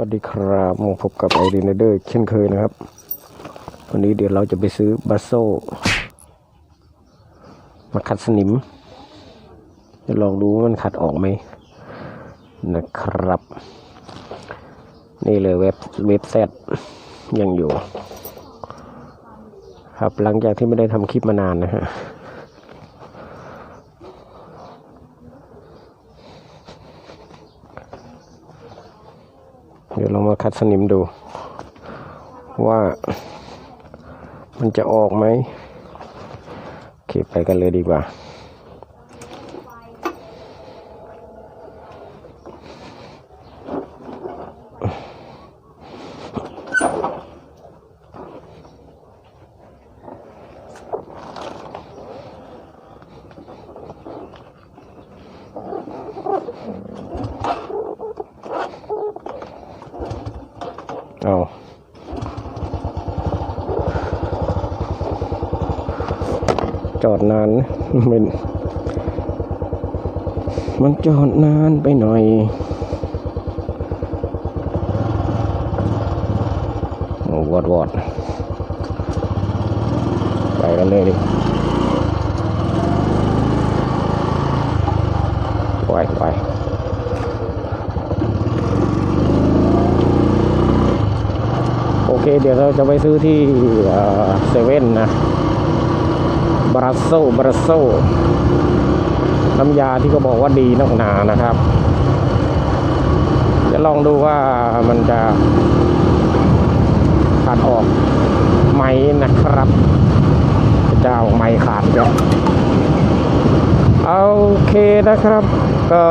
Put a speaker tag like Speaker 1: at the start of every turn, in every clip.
Speaker 1: วัสดีครับมาพบกับไอรีนเดอร์เช่นเคยนะครับ วันนี้เดี๋ยวเราจะไปซื้อบัสโซมาขัดสนิม จะลองดูว่ามันขัดออกไหมนะครับ นี่เลยเว็บเว็บแซดยังอยู่ ครับหลังจากที่ไม่ได้ทำคลิปมานานนะฮะ เดี๋ยวเรา มาคัดสนิมดู ว่ามันจะออกไหมโอเคไปกันเลยดีกว่า เอาจอดนานนะมันมันจอดนานไปหน่อยวอดวอดไปกันเลยดิไปไป โอเคเดี๋ยวเราจะไปซื้อที่เซเว่นนะบรัสโซบรัสโซน้ำยาที่เขาบอกว่าดีนักหนานะครับ จะลองดูว่ามันจะขาดออกไหมนะครับเจ้าไหมขาดเยอะโอเคนะครับ ก็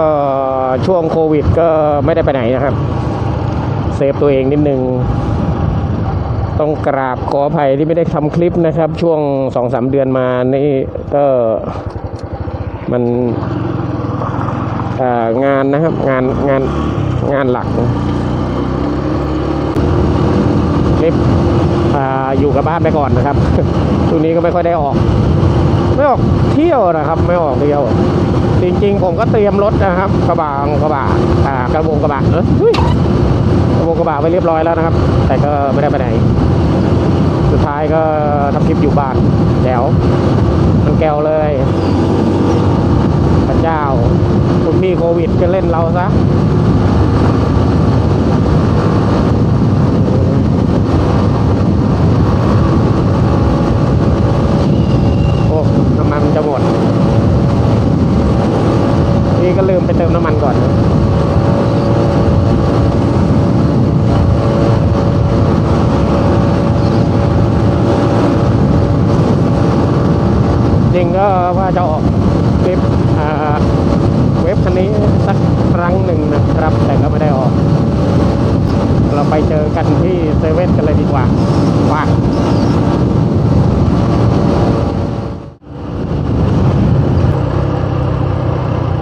Speaker 1: ช่วงโควิดก็ไม่ได้ไปไหนนะครับ เซฟตัวเองนิดนึง ต้องกราบขออภัยที่ไม่ได้ทำคลิปนะครับ ช่วงสองสามเดือนมานี่ก็มันงานนะครับงานงานงานหลักคลิปอ่าอยู่กับบ้านไปก่อนนะครับช่วงนี้ก็ไม่ค่อยได้ออก ไม่ออกเที่ยวนะครับ ไม่ออกเที่ยว จริงๆ ผมก็เตรียมรถนะครับ กระบะกระบะกระบงกระบะเออกระโปรงกระบะไปเรียบร้อยแล้วนะครับ แต่ก็ไม่ได้ไปไหน สุดท้ายก็ทำคลิปอยู่บ้านแจ๋วมันแก้วเลยพระเจ้า คุณพี่โควิดจะเล่นเราซะ โอ้น้ำมันจะหมด นี่ก็ลืมไปเติมน้ำมันก่อน จริง ก็ว่าจะออกคลิปเว็บคันนี้สักครั้งหนึ่งนะครับ แต่ก็ไม่ได้ออก เราไปเจอกันที่เซเว่นกันเลยดีกว่าว่า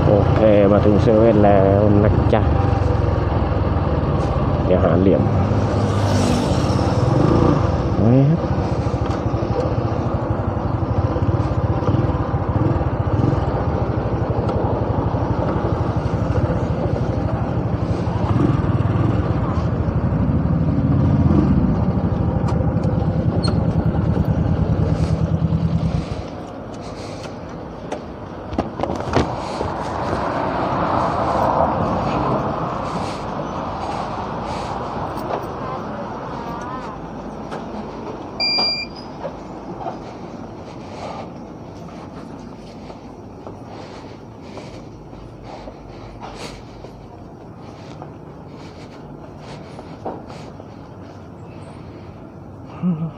Speaker 1: โอเค มาถึงเซเว่นแล้วนะจ๊ะเดี๋ยวหาเหลี่ยมเฮ้ย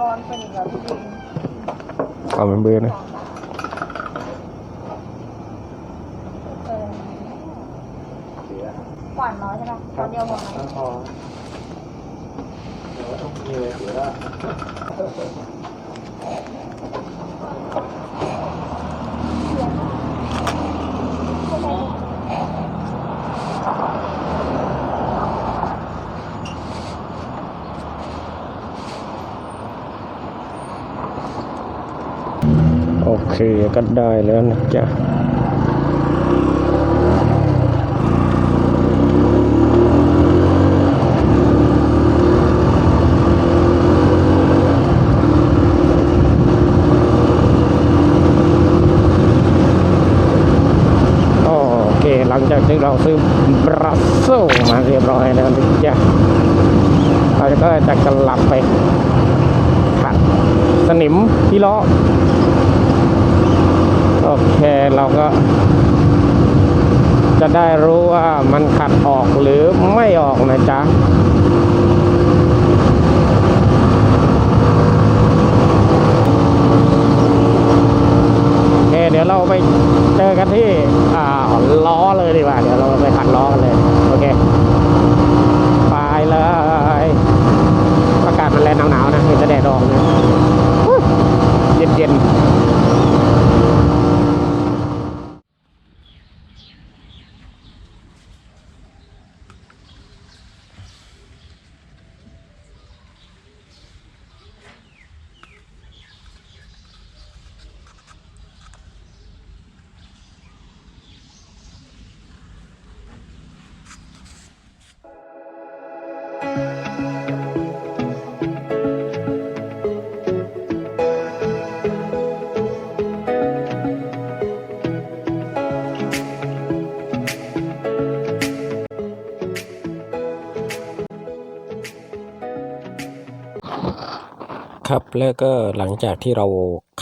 Speaker 2: ร้อนไปอีกแล้วพี่บิน
Speaker 1: เอามันเบื่อนะ
Speaker 2: เออหวานน้อยใช่ไหมตอนเดียวหมดไหม
Speaker 3: พอเดี๋ยวต้องมีเลยเดี๋ยว
Speaker 1: โอเคก็ได้แล้วนะจ๊ะโอเคหลังจากที่เราซื้อบรัสเซมาเรียบร้อยแล้วนะจ๊ะเราก็จะกลับไปขัดสนิมที่ล้อ โอเคเราก็ จะได้รู้ว่ามันขัดออกหรือไม่ออกนะจ๊ะโอเคเดี๋ยวเราไปเจอกันที่อ่าล้อเลยดีกว่า เดี๋ยวเราไปขัดล้อกันเลย แล้วก็หลังจากที่เรา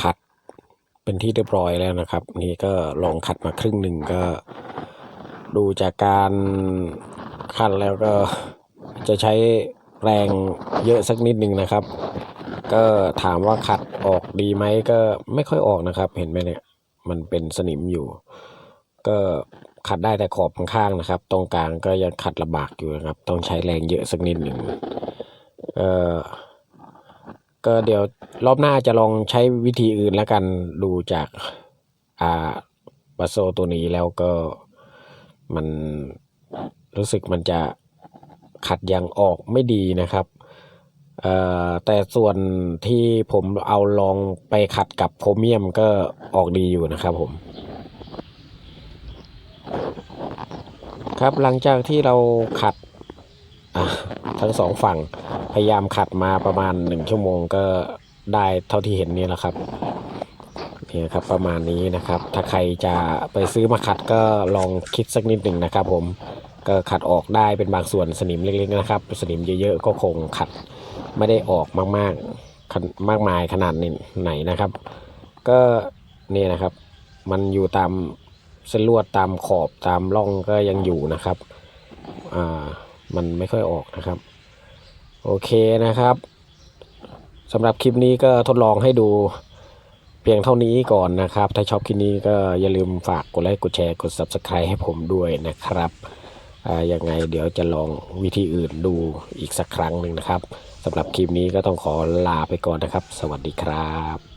Speaker 1: ขัดเป็นที่เรียบร้อยแล้วนะครับ นี่ก็ลองขัดมาครึ่งหนึ่งก็ ดูจากการขัดแล้วก็จะใช้แรงเยอะสักนิดหนึ่งนะครับ ก็ถามว่าขัดออกดีไหมก็ไม่ค่อยออกนะครับ เห็นไหมเนี่ยมันเป็นสนิมอยู่ ก็ขัดได้แต่ขอบข้างๆนะครับ ตรงกลางก็ยังขัดลำบากอยู่นะครับ ต้องใช้แรงเยอะสักนิดหนึ่งเอ่อ ก็เดี๋ยวรอบหน้าจะลองใช้วิธีอื่นแล้วกันดูจากอ่าบัสโซตัวนี้แล้วก็มันรู้สึกมันจะขัดยังออกไม่ดีนะครับเออแต่ส่วนที่ผมเอาลองไปขัดกับโพรเมียมก็ออกดีอยู่นะครับผม ครับหลังจากที่เราขัดอะ ทั้งสองฝั่ง พยายามขัดมาประมาณหนึ่งชั่วโมงก็ได้เท่าที่เห็นนี่แหละครับนี่ครับประมาณนี้นะครับ ถ้าใครจะไปซื้อมาขัดก็ลองคิดสักนิดหนึ่งนะครับ ผมก็ขัดออกได้เป็นบางส่วนสนิมเล็กๆนะครับ สนิมเยอะๆก็คงขัดไม่ได้ออกมากๆขนมากมายขนาดนี้ไหนนะครับ ก็นี่นะครับ มันอยู่ตามเส้นลวดตามขอบตามร่องก็ยังอยู่นะครับ อ่า มันไม่ค่อยออกนะครับ โอเคนะครับสำหรับคลิปนี้ก็ทดลองให้ดูเพียงเท่านี้ก่อนนะครับ ถ้าชอบคลิปนี้ก็อย่าลืมฝากกดไลค์กดแชร์กด Subscribe ให้ผมด้วยนะครับยังไงเดี๋ยวจะลองวิธีอื่นดูอีกสักครั้งหนึ่งนะครับสำหรับคลิปนี้ก็ต้องขอลาไปก่อนนะครับ สวัสดีครับ